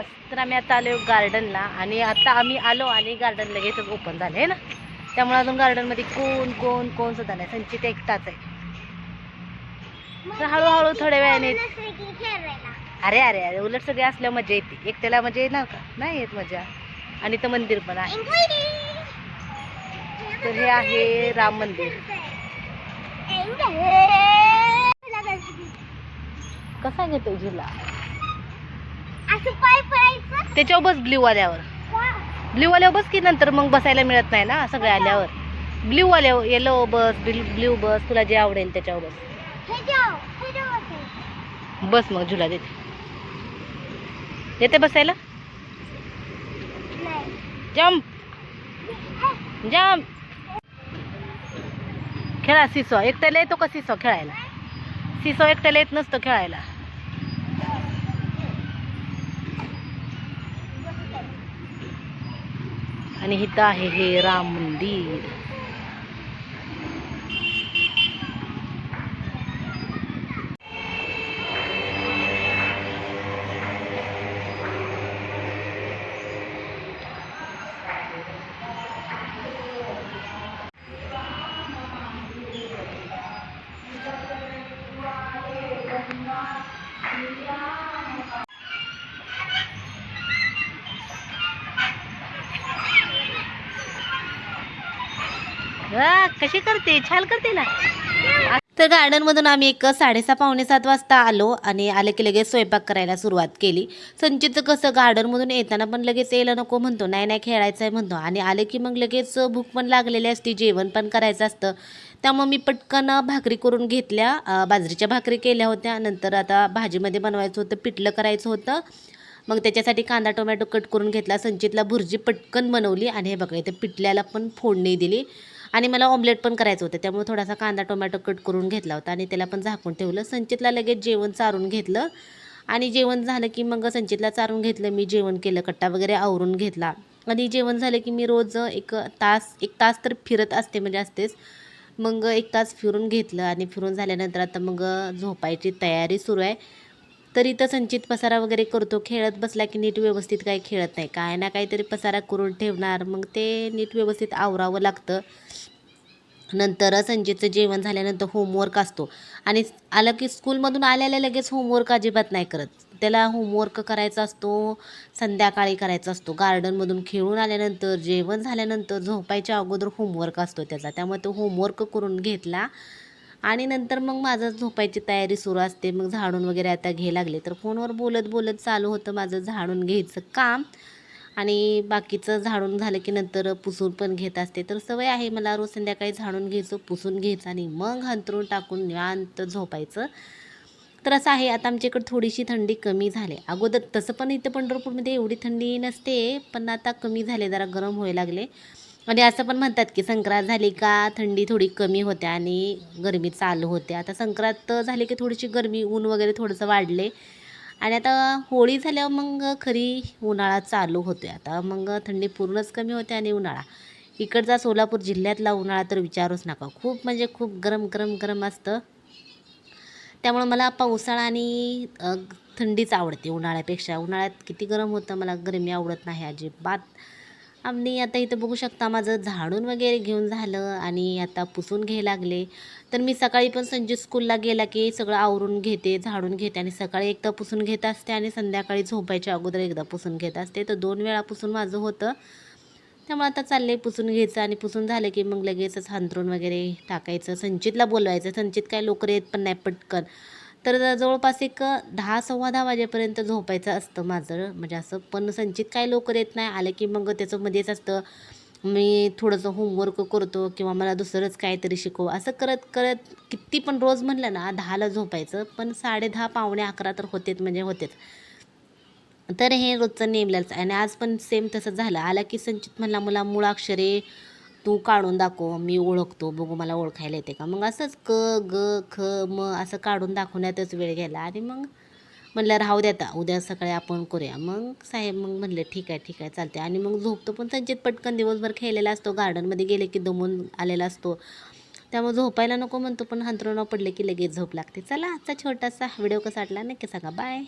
बस तर आम्ही आता आलो गार्डनला आणि आता आम्ही आलो आणि गार्डन लगेचच ओपन झालं आहे ना? त्यामुळे अजून गार्डनमध्ये कोण कोण कोण सुद्धा नाही. संचित एकटाच आहे. तर हळूहळू थोड्या वेळाने अरे अरे अरे उलट सगळे असल्यावर मजा येते. एकट्याला मजा येणार का? नाही येत मजा. आणि इथं मंदिर पण आहे. तर हे आहे राम मंदिर. कसा घेतो झुला? त्याच्यावर बस ब्ल्यू वाल्यावर. ब्ल्यू वाल्यावर बस की नंतर मग बसायला मिळत नाही ना सगळे आल्यावर. ब्ल्यू वाल्यावर येलो बस ब्ल्यू बस तुला जे आवडेल त्याच्यावर बस. बस मग झुला देते. येते बसायला? नाही. जम्प जम्प खेळा सिसो. एकट्याला येतो का सिसो खेळायला? सिसो एकट्याला येत नसतो खेळायला. आणि इथं आहे हे राम मंदिर. कशी करते? छान करते ना. तर गार्डन मधून आम्ही एक साडेसहा पावणे सात वाजता आलो आणि आले की लगेच स्वयंपाक करायला सुरुवात केली. संचितचं कसं गार्डन मधून येताना पण लगेच यायला नको म्हणतो नाही नाही खेळायचं आहे म्हणतो. आणि आले की मग लगेच भूक पण लागलेली असते जेवण पण करायचं असतं. त्यामुळे मी पटकन भाकरी करून घेतल्या. बाजरीच्या भाकरी केल्या होत्या. नंतर आता भाजीमध्ये बनवायचं होतं पिठलं करायचं होतं. मग त्याच्यासाठी कांदा टोमॅटो कट करून घेतला. संचितला भुर्जी पटकन बनवली आणि हे बघा इथे पिठल्याला पण फोडणी दिली. आणि मला ऑमलेट पण करायचं होतं. त्यामुळे थोडासा कांदा टोमॅटो कट करून घेतला होता आणि त्याला पण झाकून ठेवलं. संचितला लगेच जेवण चारून घेतलं. आणि जेवण झालं की मग संचितला चारून घेतलं. मी जेवण केलं कट्टा वगैरे आवरून घेतला. आणि जेवण झालं की मी रोज एक तास एक तास तर फिरत असते म्हणजे असतेच. मग एक तास फिरून घेतलं आणि फिरून झाल्यानंतर आता मग झोपायची तयारी सुरू आहे. तर इथं संचित पसारा वगैरे करतो. खेळत बसला की नीट व्यवस्थित काही खेळत नाही. काय ना काहीतरी पसारा करून ठेवणार. मग ते नीट व्यवस्थित आवरावं लागतं. नंतर संचितचं जेवण झाल्यानंतर होमवर्क असतो. आणि आलं की स्कूलमधून आल्याला लगेच होमवर्क अजिबात नाही करत. त्याला होमवर्क करायचा असतो संध्याकाळी करायचा असतो. गार्डनमधून खेळून आल्यानंतर जेवण झाल्यानंतर झोपायच्या अगोदर होमवर्क असतो त्याचा. त्यामुळे तो होमवर्क करून घेतला. आणि नंतर मग माझं झोपायची तयारी सुरू असते. मग झाडून वगैरे आता घे लागले तर फोनवर बोलत बोलत चालू होतं माझं झाडून घ्यायचं काम. आणि बाकीचं झाडून झालं की नंतर पुसून पण घेत असते. तर सवय आहे मला रोज संध्याकाळी झाडून घ्यायचं पुसून घ्यायचं आणि मग हंतरून टाकून निवांत झोपायचं. तर असं आहे आता आमच्या इकडं थोडीशी थंडी कमी झाली. अगोदर तसं पण इथं पंढरपूरमध्ये एवढी थंडी नसते पण आता कमी झाले जरा गरम व्हायला लागले. आणि असं पण म्हणतात की संक्रांत झाली का थंडी थोडी कमी होते आणि गरमी चालू होते. आता संक्रांत झाली की थोडीशी गरमी ऊन वगैरे थोडंसं वाढले. आणि आता होळी झाल्यावर मग खरी उन्हाळा चालू होते आता मग थंडी पूर्णच कमी होते आणि उन्हाळा. इकडचा सोलापूर जिल्ह्यातला उन्हाळा तर विचारूच नका. खूप म्हणजे खूप गरम गरम गरम असतं. त्यामुळं मला पावसाळा आणि थंडीच आवडते उन्हाळ्यापेक्षा. उन्हाळ्यात किती गरम होतं मला गरमी आवडत नाही अजिबात. आम्ही आता इथं बघू शकता माझं झाडून वगैरे घेऊन झालं आणि आता पुसून घ्यायला लागले. तर मी सकाळी पण संजय स्कूलला गेला की सगळं आवरून घेते झाडून घेते आणि सकाळी एकदा पुसून घेत असते आणि संध्याकाळी झोपायच्या अगोदर एकदा पुसून घेत असते. तर दोन वेळा पुसून माझं होतं. त्यामुळे आता चाललंय पुसून घ्यायचं आणि पुसून झालं की मग लगेचच हांतरून वगैरे टाकायचं संचितला बोलवायचं. संचित काय लवकर येत पण नाही पटकन. तर जवळपास एक दहा सव्वा दहा वाजेपर्यंत झोपायचं असतं माझं. म्हणजे असं पण संचित काय लवकर येत नाही. आलं की मग त्याचं मध्येच असतं मी थोडंसं होमवर्क करतो किंवा मला दुसरंच काहीतरी शिकव. असं करत करत किती पण रोज म्हणलं ना दहाला झोपायचं पण साडे दहा पावणे अकरा तर होतेच म्हणजे होतेच तर हे रोजचं नेमलंच. आणि आज पण सेम तसं झालं. आला की संचित म्हणला मला मुळाक्षरे तू काढून दाखव मी ओळखतो बघू मला ओळखायला येते का? मग असंच क ग ख म असं काढून दाखवण्यातच वेळ गेला. आणि मग म्हणलं राहू द्या आता उद्या सकाळी आपण करूया. मग साहेब मग म्हणले ठीक आहे ठीक आहे चालते आणि मग झोपतो पण संचित पटकन दिवसभर खेळलेला असतो गार्डनमध्ये गेले की दमून आलेला असतो. त्यामुळे झोपायला नको म्हणतो पण हंतरुणा पडले की लगेच झोप लागते. चला आजचा छोटासा व्हिडिओ कसा वाटला नक्की सांगा. बाय.